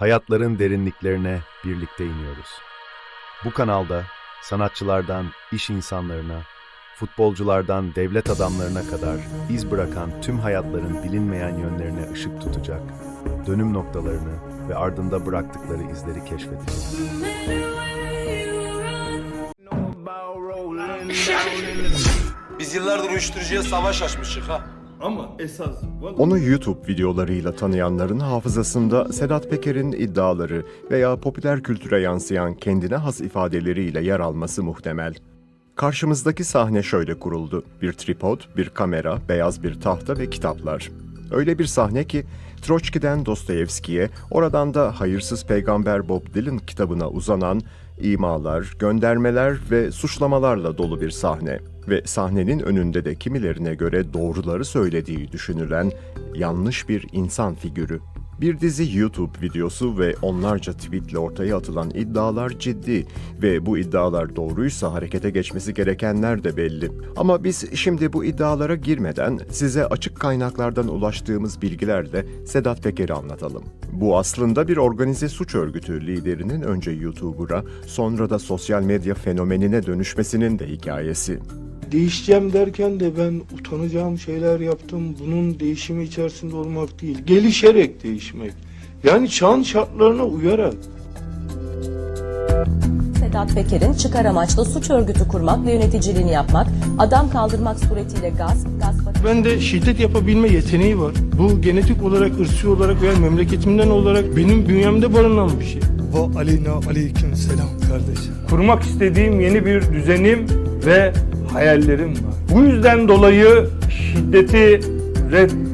Hayatların derinliklerine birlikte iniyoruz. Bu kanalda sanatçılardan iş insanlarına, futbolculardan devlet adamlarına kadar iz bırakan tüm hayatların bilinmeyen yönlerine ışık tutacak, dönüm noktalarını ve ardında bıraktıkları izleri keşfedeceğiz. Biz yıllardır uyuşturucuya savaş açmışık ha. Ama esas Onu YouTube videolarıyla tanıyanların hafızasında Sedat Peker'in iddiaları veya popüler kültüre yansıyan kendine has ifadeleriyle yer alması muhtemel. Karşımızdaki sahne şöyle kuruldu. Bir tripod, bir kamera, beyaz bir tahta ve kitaplar. Öyle bir sahne ki Troçki'den Dostoyevski'ye, oradan da hayırsız peygamber Bob Dylan kitabına uzanan imalar, göndermeler ve suçlamalarla dolu bir sahne ve sahnenin önünde de kimilerine göre doğruları söylediği düşünülen yanlış bir insan figürü. Bir dizi YouTube videosu ve onlarca tweetle ortaya atılan iddialar ciddi ve bu iddialar doğruysa harekete geçmesi gerekenler de belli. Ama biz şimdi bu iddialara girmeden size açık kaynaklardan ulaştığımız bilgilerle Sedat Peker'i anlatalım. Bu aslında bir organize suç örgütü liderinin önce YouTuber'a sonra da sosyal medya fenomenine dönüşmesinin de hikayesi. Değişeceğim derken de ben utanacağım şeyler yaptım. Bunun değişimi içerisinde olmak değil, gelişerek değişmek. Yani çağın şartlarına uyarak. Sedat Peker'in çıkar amaçlı suç örgütü kurmak ve yöneticiliğini yapmak, adam kaldırmak suretiyle gasp, gasp Bende şiddet yapabilme yeteneği var. Bu genetik olarak, ırsi olarak veya memleketimden olarak benim bünyemde barınan bir şey. Ve aleyna aleyküm selam kardeşim. kurmak istediğim yeni bir düzenim ve hayallerim var. Bu yüzden dolayı şiddeti reddediyorum.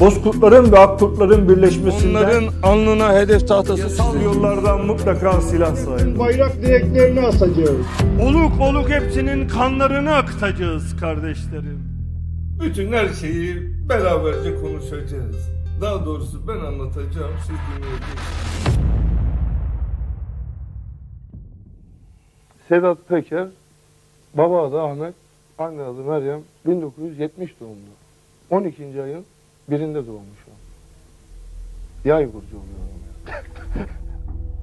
Bozkurtların ve Akkurtların birleşmesinden Onların alnına hedef tahtası yasal yollardan mutlaka silah sahibi. Bayrak direklerini asacağız. Oluk oluk hepsinin kanlarını akıtacağız kardeşlerim. Bütün her şeyi beraberce konuşacağız. Daha doğrusu ben anlatacağım, siz dinleyeceksiniz. Sedat Peker, baba adı Ahmet, anne adı Meryem, 1970 doğumlu. 12. ayın birinde doğmuş o. Yay burcu oluyor.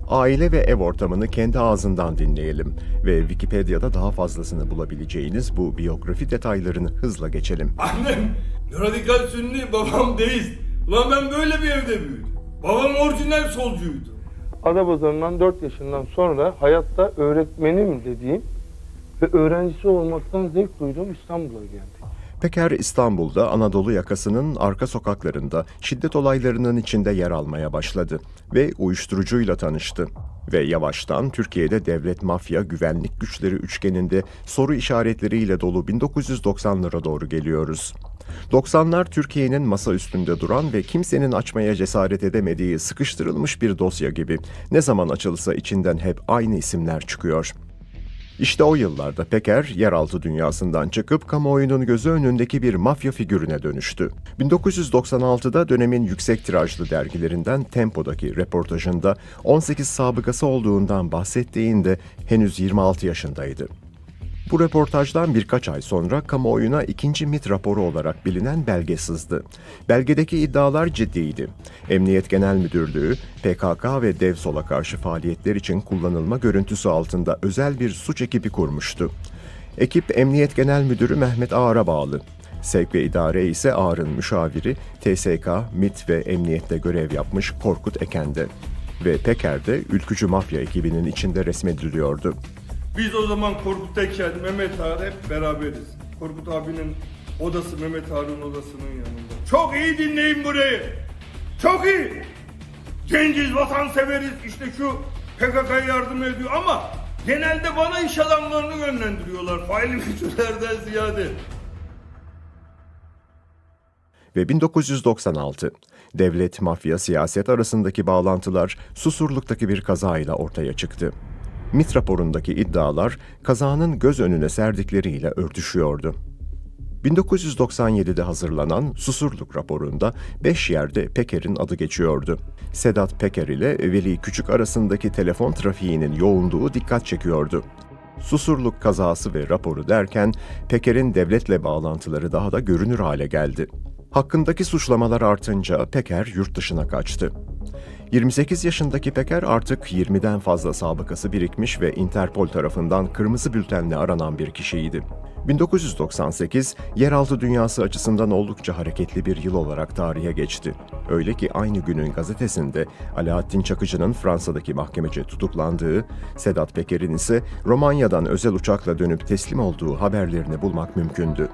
Aile ve ev ortamını kendi ağzından dinleyelim ve Wikipedia'da daha fazlasını bulabileceğiniz bu biyografi detaylarını hızla geçelim. Annem radikal sünni, babam deist. Ulan ben böyle bir evde büyüdüm. Babam orijinal solcuydu. Adapazarı'ndan 4 yaşından sonra hayatta öğretmenim dediğim ve öğrencisi olmaktan zevk duyduğum İstanbul'a geldik. Peker İstanbul'da Anadolu yakasının arka sokaklarında şiddet olaylarının içinde yer almaya başladı ve uyuşturucuyla tanıştı. Ve yavaştan Türkiye'de devlet mafya güvenlik güçleri üçgeninde soru işaretleriyle dolu 1990'lara doğru geliyoruz. 90'lar Türkiye'nin masa üstünde duran ve kimsenin açmaya cesaret edemediği sıkıştırılmış bir dosya gibi. Ne zaman açılsa içinden hep aynı isimler çıkıyor. İşte o yıllarda Peker, yeraltı dünyasından çıkıp kamuoyunun gözü önündeki bir mafya figürüne dönüştü. 1996'da dönemin yüksek tirajlı dergilerinden Tempo'daki reportajında 18 sabıkası olduğundan bahsettiğinde henüz 26 yaşındaydı. Bu röportajdan birkaç ay sonra kamuoyuna ikinci MIT raporu olarak bilinen belge sızdı. Belgedeki iddialar ciddiydi. Emniyet Genel Müdürlüğü, PKK ve DEVSOL'a karşı faaliyetler için kullanılma görüntüsü altında özel bir suç ekibi kurmuştu. Ekip Emniyet Genel Müdürü Mehmet Ağar'a bağlı. Sevk ve idare ise Ağar'ın müşaviri TSK, MIT ve Emniyet'te görev yapmış Korkut Eken'de. Ve Peker de ülkücü mafya ekibinin içinde resmediliyordu. Biz o zaman Korkut Eken, Mehmet Ağar hep beraberiz. Korkut abinin odası Mehmet Ağar'ın odasının yanında. Çok iyi dinleyin burayı. Çok iyi. Genciz, vatanseveriz. İşte şu PKK'ya yardım ediyor ama genelde bana iş adamlarını yönlendiriyorlar. Faili meçhullerden ziyade. ve 1996. Devlet, mafya, siyaset arasındaki bağlantılar Susurluk'taki bir kazayla ortaya çıktı. MIT raporundaki iddialar kazanın göz önüne serdikleriyle örtüşüyordu. 1997'de hazırlanan Susurluk raporunda 5 yerde Peker'in adı geçiyordu. Sedat Peker ile Veli Küçük arasındaki telefon trafiğinin yoğunluğu dikkat çekiyordu. Susurluk kazası ve raporu derken Peker'in devletle bağlantıları daha da görünür hale geldi. Hakkındaki suçlamalar artınca Peker yurt dışına kaçtı. 28 yaşındaki Peker artık 20'den fazla sabıkası birikmiş ve Interpol tarafından kırmızı bültenle aranan bir kişiydi. 1998, yeraltı dünyası açısından oldukça hareketli bir yıl olarak tarihe geçti. Öyle ki aynı günün gazetesinde Alaaddin Çakıcı'nın Fransa'daki mahkemece tutuklandığı, Sedat Peker'in ise Romanya'dan özel uçakla dönüp teslim olduğu haberlerini bulmak mümkündü.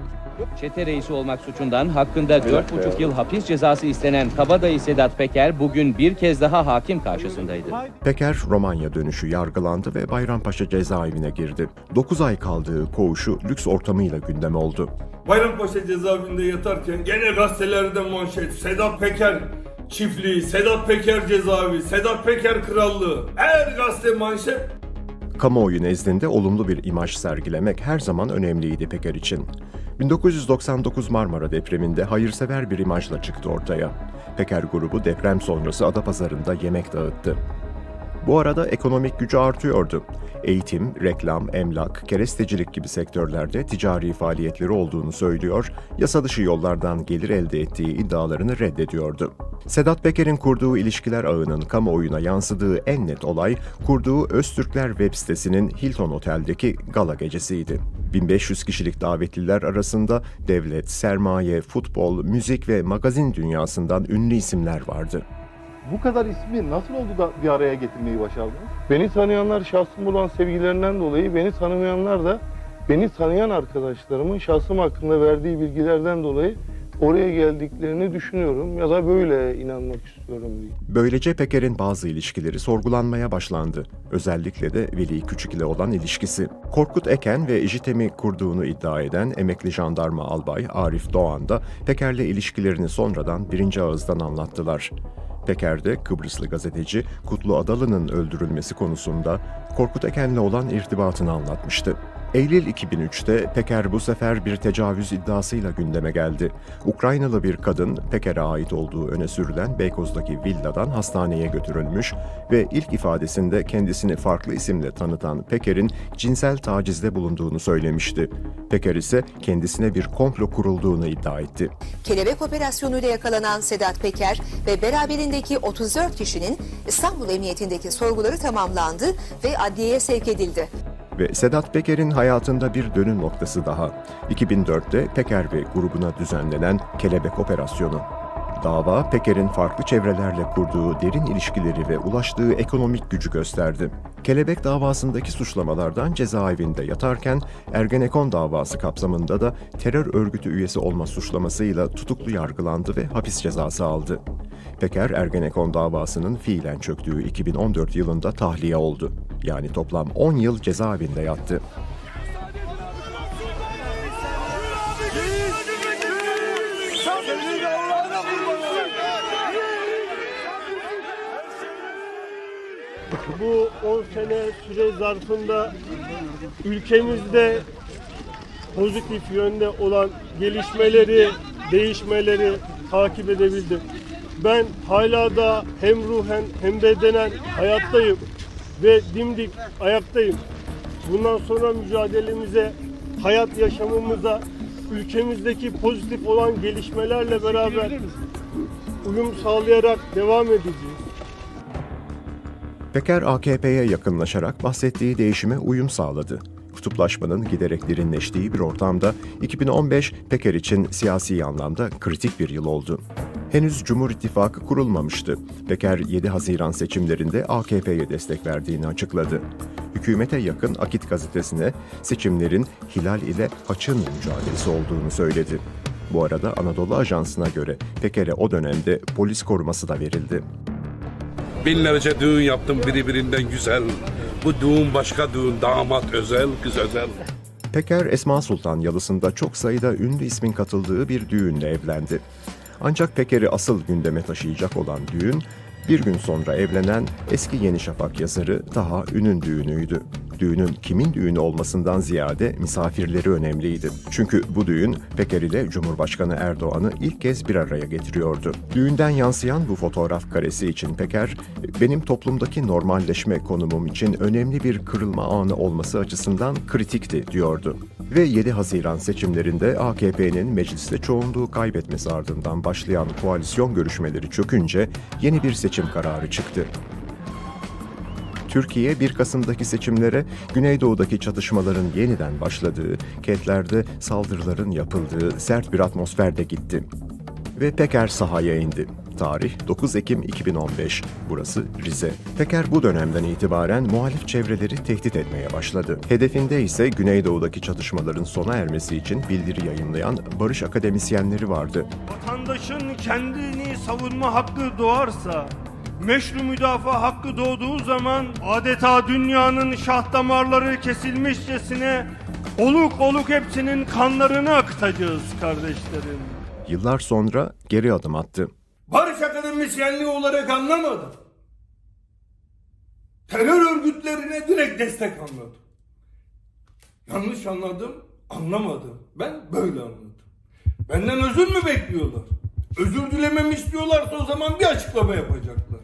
Çete reisi olmak suçundan hakkında 4,5 yıl hapis cezası istenen kabadayı Sedat Peker bugün bir kez daha hakim karşısındaydı. Peker Romanya dönüşü yargılandı ve Bayrampaşa cezaevine girdi. 9 ay kaldığı koğuşu lüks ortamıyla gündem oldu. Bayrampaşa cezaevinde yatarken gene gazetelerde manşet. Sedat Peker çiftliği, Sedat Peker cezaevi, Sedat Peker krallığı. Her gazete manşet. Kamuoyu nezdinde olumlu bir imaj sergilemek her zaman önemliydi Peker için. 1999 Marmara depreminde hayırsever bir imajla çıktı ortaya. Peker grubu deprem sonrası Adapazarı'nda yemek dağıttı. Bu arada ekonomik gücü artıyordu. Eğitim, reklam, emlak, kerestecilik gibi sektörlerde ticari faaliyetleri olduğunu söylüyor, yasa dışı yollardan gelir elde ettiği iddialarını reddediyordu. Sedat Peker'in kurduğu ilişkiler ağının kamuoyuna yansıdığı en net olay, kurduğu Öztürkler web sitesinin Hilton Otel'deki gala gecesiydi. 1500 kişilik davetliler arasında devlet, sermaye, futbol, müzik ve magazin dünyasından ünlü isimler vardı. Bu kadar ismi nasıl oldu da bir araya getirmeyi başardınız? Beni tanıyanlar şahsım olan sevgilerinden dolayı, beni tanımayanlar da beni tanıyan arkadaşlarımın şahsım hakkında verdiği bilgilerden dolayı oraya geldiklerini düşünüyorum ya da böyle inanmak istiyorum diye. Böylece Peker'in bazı ilişkileri sorgulanmaya başlandı. Özellikle de Veli Küçük ile olan ilişkisi. Korkut Eken ve JITEM'i kurduğunu iddia eden emekli jandarma albay Arif Doğan da Peker'le ilişkilerini sonradan birinci ağızdan anlattılar. Peker de Kıbrıslı gazeteci Kutlu Adalı'nın öldürülmesi konusunda Korkut Eken'le olan irtibatını anlatmıştı. Eylül 2003'te Peker bu sefer bir tecavüz iddiasıyla gündeme geldi. Ukraynalı bir kadın Peker'e ait olduğu öne sürülen Beykoz'daki villadan hastaneye götürülmüş ve ilk ifadesinde kendisini farklı isimle tanıtan Peker'in cinsel tacizde bulunduğunu söylemişti. Peker ise kendisine bir komplo kurulduğunu iddia etti. Kelebek operasyonuyla yakalanan Sedat Peker ve beraberindeki 34 kişinin İstanbul Emniyetindeki sorguları tamamlandı ve adliyeye sevk edildi. Ve Sedat Peker'in hayatında bir dönüm noktası daha. 2004'te Peker ve grubuna düzenlenen Kelebek Operasyonu. Dava, Peker'in farklı çevrelerle kurduğu derin ilişkileri ve ulaştığı ekonomik gücü gösterdi. Kelebek davasındaki suçlamalardan cezaevinde yatarken Ergenekon davası kapsamında da terör örgütü üyesi olma suçlamasıyla tutuklu yargılandı ve hapis cezası aldı. Peker Ergenekon davasının fiilen çöktüğü 2014 yılında tahliye oldu. Yani toplam 10 yıl cezaevinde yattı. Bu 10 sene süre zarfında ülkemizde pozitif yönde olan gelişmeleri, değişmeleri takip edebildim. Ben hala da hem ruhen hem bedenen hayattayım ve dimdik ayaktayım. Bundan sonra mücadelemize, hayat yaşamımıza, ülkemizdeki pozitif olan gelişmelerle beraber uyum sağlayarak devam edeceğiz. Peker AKP'ye yakınlaşarak bahsettiği değişime uyum sağladı. Kutuplaşmanın giderek derinleştiği bir ortamda 2015 Peker için siyasi anlamda kritik bir yıl oldu. Henüz Cumhur İttifakı kurulmamıştı. Peker 7 Haziran seçimlerinde AKP'ye destek verdiğini açıkladı. Hükümete yakın Akit gazetesine seçimlerin Hilal ile Haç'ın mücadelesi olduğunu söyledi. Bu arada Anadolu Ajansı'na göre Peker'e o dönemde polis koruması da verildi. Binlerce düğün yaptım birbirinden güzel. Bu düğün başka düğün, damat özel, kız özel. Peker, Esma Sultan yalısında çok sayıda ünlü ismin katıldığı bir düğünle evlendi. Ancak Peker'i asıl gündeme taşıyacak olan düğün, bir gün sonra evlenen eski Yeni Şafak yazarı Taha Ün'ün düğünüydü. Düğünün kimin düğünü olmasından ziyade misafirleri önemliydi. Çünkü bu düğün Peker ile Cumhurbaşkanı Erdoğan'ı ilk kez bir araya getiriyordu. Düğünden yansıyan bu fotoğraf karesi için Peker, benim toplumdaki normalleşme konumum için önemli bir kırılma anı olması açısından kritikti diyordu. Ve 7 Haziran seçimlerinde AKP'nin mecliste çoğunluğu kaybetmesi ardından başlayan koalisyon görüşmeleri çökünce yeni bir seçim kararı çıktı. Türkiye 1 Kasım'daki seçimlere Güneydoğu'daki çatışmaların yeniden başladığı, kentlerde saldırıların yapıldığı sert bir atmosferde gitti. Ve Peker sahaya indi. Tarih 9 Ekim 2015. Burası Rize. Peker bu dönemden itibaren muhalif çevreleri tehdit etmeye başladı. Hedefinde ise Güneydoğu'daki çatışmaların sona ermesi için bildiri yayınlayan barış akademisyenleri vardı. Vatandaşın kendini savunma hakkı doğarsa, meşru müdafaa hakkı doğduğu zaman adeta dünyanın şah damarları kesilmişçesine oluk oluk hepsinin kanlarını akıtacağız kardeşlerim. Yıllar sonra geri adım attı. Barış akademisyenliği olarak anlamadım. Terör örgütlerine direkt destek anladım. Yanlış anladım, anlamadım. Ben böyle anladım. Benden özür mü bekliyorlar? Özür dilememi istiyorlarsa o zaman bir açıklama yapacaklar.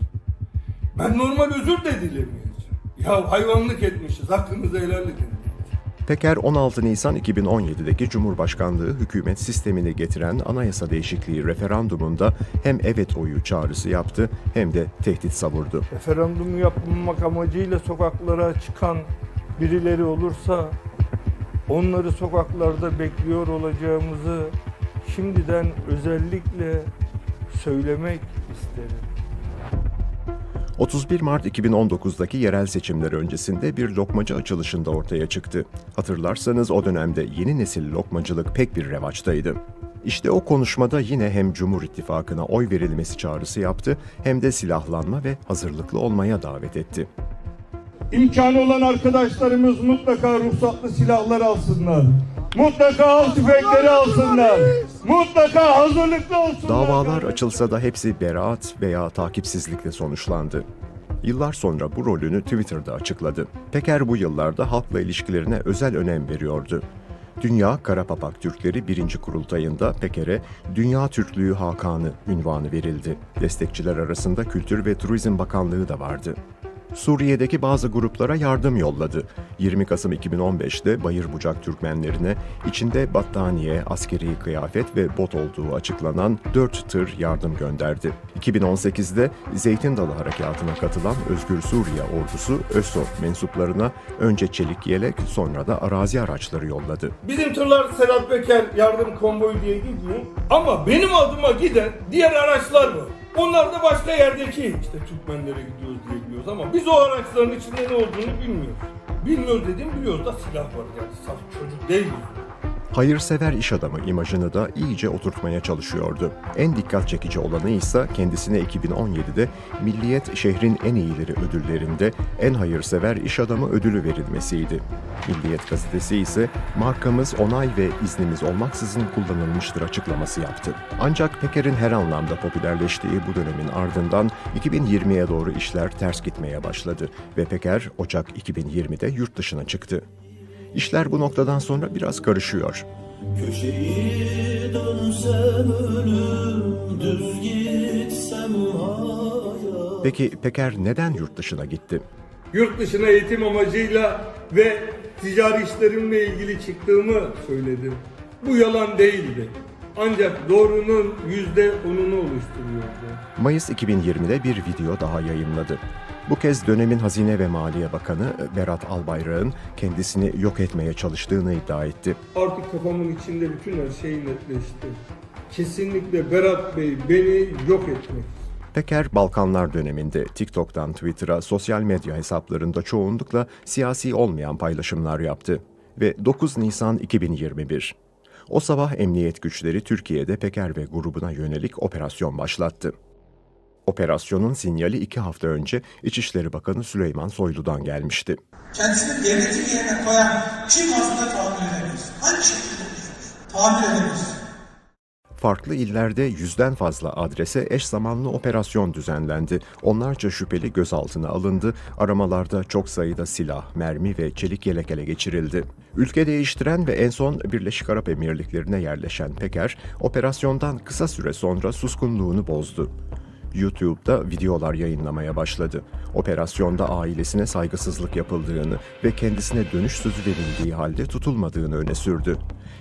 Ben normal özür de dilemeyeceğim. Ya hayvanlık etmişiz, hakkınızı helal edin. Peker 16 Nisan 2017'deki Cumhurbaşkanlığı hükümet sistemini getiren anayasa değişikliği referandumunda hem evet oyu çağrısı yaptı hem de tehdit savurdu. Referandumu yapmamak amacıyla sokaklara çıkan birileri olursa onları sokaklarda bekliyor olacağımızı şimdiden özellikle söylemek isterim. 31 Mart 2019'daki yerel seçimler öncesinde bir lokmacı açılışında ortaya çıktı. Hatırlarsanız o dönemde yeni nesil lokmacılık pek bir revaçtaydı. İşte o konuşmada yine hem Cumhur İttifakı'na oy verilmesi çağrısı yaptı hem de silahlanma ve hazırlıklı olmaya davet etti. İmkanı olan arkadaşlarımız mutlaka ruhsatlı silahlar alsınlar. Mutlaka av tüfekleri alsınlar. Mutlaka hazırlıklı olsunlar. Davalar açılsa da hepsi beraat veya takipsizlikle sonuçlandı. Yıllar sonra bu rolünü Twitter'da açıkladı. Peker bu yıllarda halkla ilişkilerine özel önem veriyordu. Dünya Karapapak Türkleri 1. Kurultayında Peker'e Dünya Türklüğü Hakanı ünvanı verildi. Destekçiler arasında Kültür ve Turizm Bakanlığı da vardı. Suriye'deki bazı gruplara yardım yolladı. 20 Kasım 2015'te Bayır Bucak Türkmenlerine içinde battaniye, askeri kıyafet ve bot olduğu açıklanan 4 tır yardım gönderdi. 2018'de Zeytin Dalı Harekatı'na katılan Özgür Suriye ordusu ÖSO mensuplarına önce çelik yelek sonra da arazi araçları yolladı. Bizim tırlar Sedat Peker yardım konvoyu diye gidiyor. Ama benim adıma giden diğer araçlar var. Onlar da başka yerdeki işte Türkmenlere gidiyoruz diye biliyoruz ama biz o araçların içinde ne olduğunu bilmiyoruz. Bilmiyoruz dediğim biliyoruz da silah var yani saf çocuk değiliz. Hayırsever iş adamı imajını da iyice oturtmaya çalışıyordu. En dikkat çekici olanı ise kendisine 2017'de Milliyet Şehrin En İyileri ödüllerinde en hayırsever iş adamı ödülü verilmesiydi. Milliyet gazetesi ise markamız onay ve iznimiz olmaksızın kullanılmıştır açıklaması yaptı. Ancak Peker'in her anlamda popülerleştiği bu dönemin ardından 2020'ye doğru işler ters gitmeye başladı ve Peker Ocak 2020'de yurt dışına çıktı. İşler bu noktadan sonra biraz karışıyor. Köşeyi dönsem ölüm, düz gitsem hayal. Peki Peker neden yurt dışına gitti? Yurt dışına eğitim amacıyla ve ticari işlerimle ilgili çıktığımı söyledim. Bu yalan değildi. Ancak doğrunun yüzde onunu oluşturuyordu. Mayıs 2020'de bir video daha yayınladı. Bu kez dönemin Hazine ve Maliye Bakanı Berat Albayrak'ın kendisini yok etmeye çalıştığını iddia etti. Artık kafamın içinde bütün her şey netleşti. Kesinlikle Berat Bey beni yok etmek Peker, Balkanlar döneminde TikTok'tan Twitter'a sosyal medya hesaplarında çoğunlukla siyasi olmayan paylaşımlar yaptı. Ve 9 Nisan 2021. O sabah emniyet güçleri Türkiye'de Peker ve grubuna yönelik operasyon başlattı. Operasyonun sinyali iki hafta önce İçişleri Bakanı Süleyman Soylu'dan gelmişti. Kendisini devletin yerine koyan kim aslında tahammül edemez? Hangi şekilde? Tahammül edemez. farklı illerde yüzden fazla adrese eş zamanlı operasyon düzenlendi. Onlarca şüpheli gözaltına alındı. Aramalarda çok sayıda silah, mermi ve çelik yelek ele geçirildi. Ülke değiştiren ve en son Birleşik Arap Emirlikleri'ne yerleşen Peker, operasyondan kısa süre sonra suskunluğunu bozdu. YouTube'da videolar yayınlamaya başladı. Operasyonda ailesine saygısızlık yapıldığını ve kendisine dönüş sözü verildiği halde tutulmadığını öne sürdü.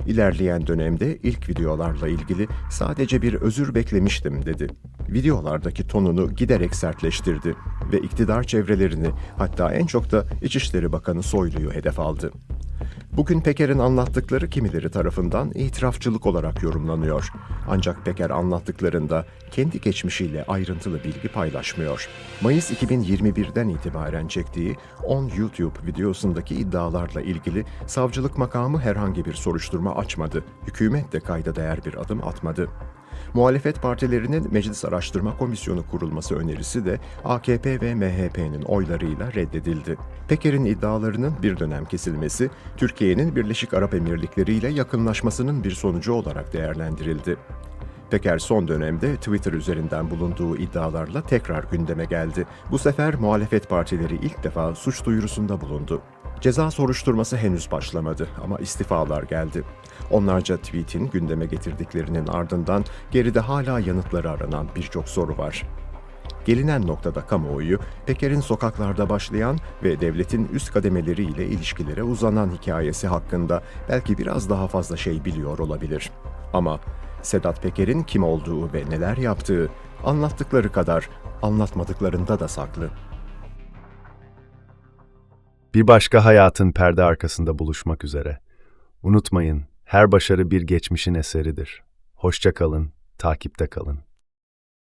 İlerleyen dönemde ilk videolarla ilgili sadece bir özür beklemiştim dedi. Videolardaki tonunu giderek sertleştirdi ve iktidar çevrelerini hatta en çok da İçişleri Bakanı Soylu'yu hedef aldı. Bugün Peker'in anlattıkları kimileri tarafından itirafçılık olarak yorumlanıyor. Ancak Peker anlattıklarında kendi geçmişiyle ayrıntılı bilgi paylaşmıyor. Mayıs 2021'den itibaren çektiği 10 YouTube videosundaki iddialarla ilgili savcılık makamı herhangi bir soruşturma açmadı. Hükümet de kayda değer bir adım atmadı. Muhalefet partilerinin Meclis Araştırma Komisyonu kurulması önerisi de AKP ve MHP'nin oylarıyla reddedildi. Peker'in iddialarının bir dönem kesilmesi, Türkiye'nin Birleşik Arap Emirlikleri ile yakınlaşmasının bir sonucu olarak değerlendirildi. Peker son dönemde Twitter üzerinden bulunduğu iddialarla tekrar gündeme geldi. Bu sefer muhalefet partileri ilk defa suç duyurusunda bulundu. Ceza soruşturması henüz başlamadı ama istifalar geldi. Onlarca tweetin gündeme getirdiklerinin ardından geride hala yanıtları aranan birçok soru var. Gelinen noktada kamuoyu, Peker'in sokaklarda başlayan ve devletin üst kademeleriyle ilişkilere uzanan hikayesi hakkında belki biraz daha fazla şey biliyor olabilir. Ama Sedat Peker'in kim olduğu ve neler yaptığı anlattıkları kadar anlatmadıklarında da saklı. Bir başka hayatın perde arkasında buluşmak üzere. Unutmayın, her başarı bir geçmişin eseridir. Hoşça kalın, takipte kalın.